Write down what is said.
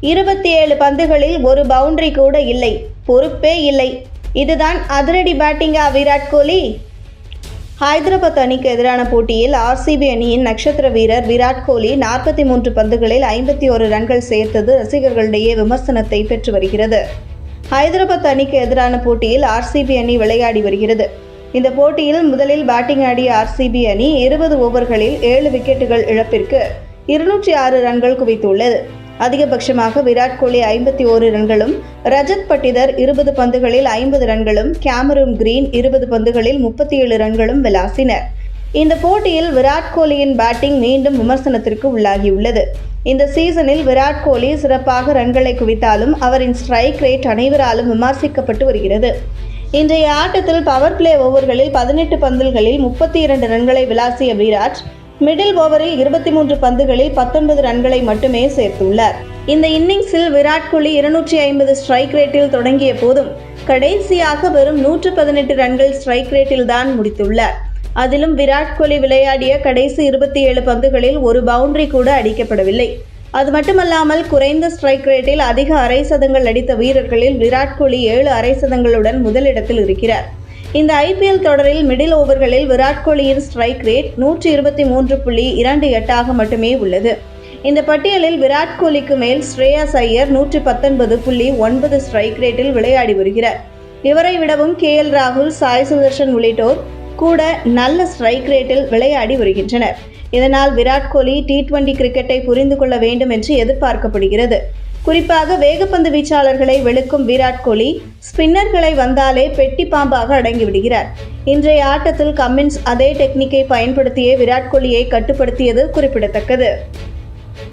இருபத்தி ஏழு பந்துகளில் ஒரு பவுண்டரி கூட இல்லை. பொறுப்பே இல்லை. இதுதான் அதிரடி பேட்டிங்கா விராட் கோலி? ஹைதராபாத் அணிக்கு எதிரான போட்டியில் ஆர்சிபி அணியின் நட்சத்திர வீரர் விராட் கோலி நாற்பத்தி மூன்று பந்துகளில் ஐம்பத்தி ஒரு ரன்கள் சேர்த்தது ரசிகர்களிடையே விமர்சனத்தை பெற்று வருகிறது. ஹைதராபாத் அணிக்கு எதிரான போட்டியில் ஆர்சிபி அணி விளையாடி வருகிறது. இந்த போட்டியில் முதலில் பேட்டிங் ஆடிய ஆர்சிபி அணி இருபது ஓவர்களில் ஏழு விக்கெட்டுகள் இழப்பிற்கு இருநூற்றி ஆறு ரன்கள் குவித்துள்ளது. அதிகபட்சமாக விராட் கோலி ஐம்பத்தி ஓரு ரன்களும் ரஜத் பட்டிதர் இருபது பந்துகளில் ஐம்பது ரன்களும் கேமரூன் கிரீன் இருபது பந்துகளில் முப்பத்தி ஏழு ரன்களும் விளாசினர். இந்த போட்டியில் விராட் கோலியின் பேட்டிங் மீண்டும் விமர்சனத்திற்கு உள்ளாகியுள்ளது. இந்த சீசனில் விராட் கோலி சிறப்பாக ரன்களை குவித்தாலும் அவரின் ஸ்ட்ரைக் ரேட் அனைவராலும் விமர்சிக்கப்பட்டு வருகிறது. இன்றைய ஆட்டத்தில் பவர் பிளே ஓவர்களில் பதினெட்டு பந்துகளில் முப்பத்தி இரண்டு ரன்களை விளாசிய விராட் மிடில் ஓவரில் இருபத்தி மூன்று பந்துகளில் பத்தொன்பது ரன்களை மட்டுமே சேர்த்துள்ளார். இந்த இன்னிங்ஸில் விராட் கோலி இருநூற்றி ஐம்பது ஸ்ட்ரைக் ரேட்டில் தொடங்கிய போதும் கடைசியாக வெறும் நூற்று பதினெட்டு ரன்கள் ஸ்ட்ரைக் ரேட்டில் தான் முடித்துள்ளார். அதிலும் விராட் கோலி விளையாடிய கடைசி இருபத்தி ஏழு பந்துகளில் ஒரு பவுண்டரி கூட அடிக்கப்படவில்லை. அது மட்டுமல்லாமல் குறைந்த ஸ்ட்ரைக் ரேட்டில் அதிக அரை சதங்கள் அடித்த வீரர்களில் விராட் கோலி ஏழு அரை சதங்களுடன் முதலிடத்தில் இருக்கிறார். இந்த ஐபிஎல் தொடரில் மிடில் ஓவர்களில் விராட் கோலியின் ஸ்ட்ரைக் ரேட் நூற்றி இருபத்தி மூன்று புள்ளி இரண்டு எட்டாக மட்டுமே உள்ளது. இந்த பட்டியலில் விராட் கோலிக்கு மேல் ஸ்ரேயாஸ் ஐயர் நூற்றி பத்தொன்பது புள்ளி ஒன்பது ஸ்ட்ரைக் ரேட்டில் விளையாடி வருகிறார். இவரை விடவும் கே எல் ராகுல் சாய் சுதர்ஷன் உள்ளிட்டோர் கூட நல்ல ஸ்ட்ரைக் ரேட்டில் விளையாடி வருகின்றனர். இதனால் விராட் கோலி டி டுவெண்டி கிரிக்கெட்டை புரிந்து கொள்ள வேண்டும் என்று எதிர்பார்க்கப்படுகிறது. குறிப்பாக வேகப்பந்து வீச்சாளர்களை வெளுக்கும் விராட் கோலி ஸ்பின்னர்களை வந்தாலே பெட்டி பாம்பாக அடங்கிவிடுகிறார். இன்றைய ஆட்டத்தில் கம்மின்ஸ் அதே டெக்னிக்கை பயன்படுத்தியே விராட் கோலியை கட்டுப்படுத்தியது குறிப்பிடத்தக்கது.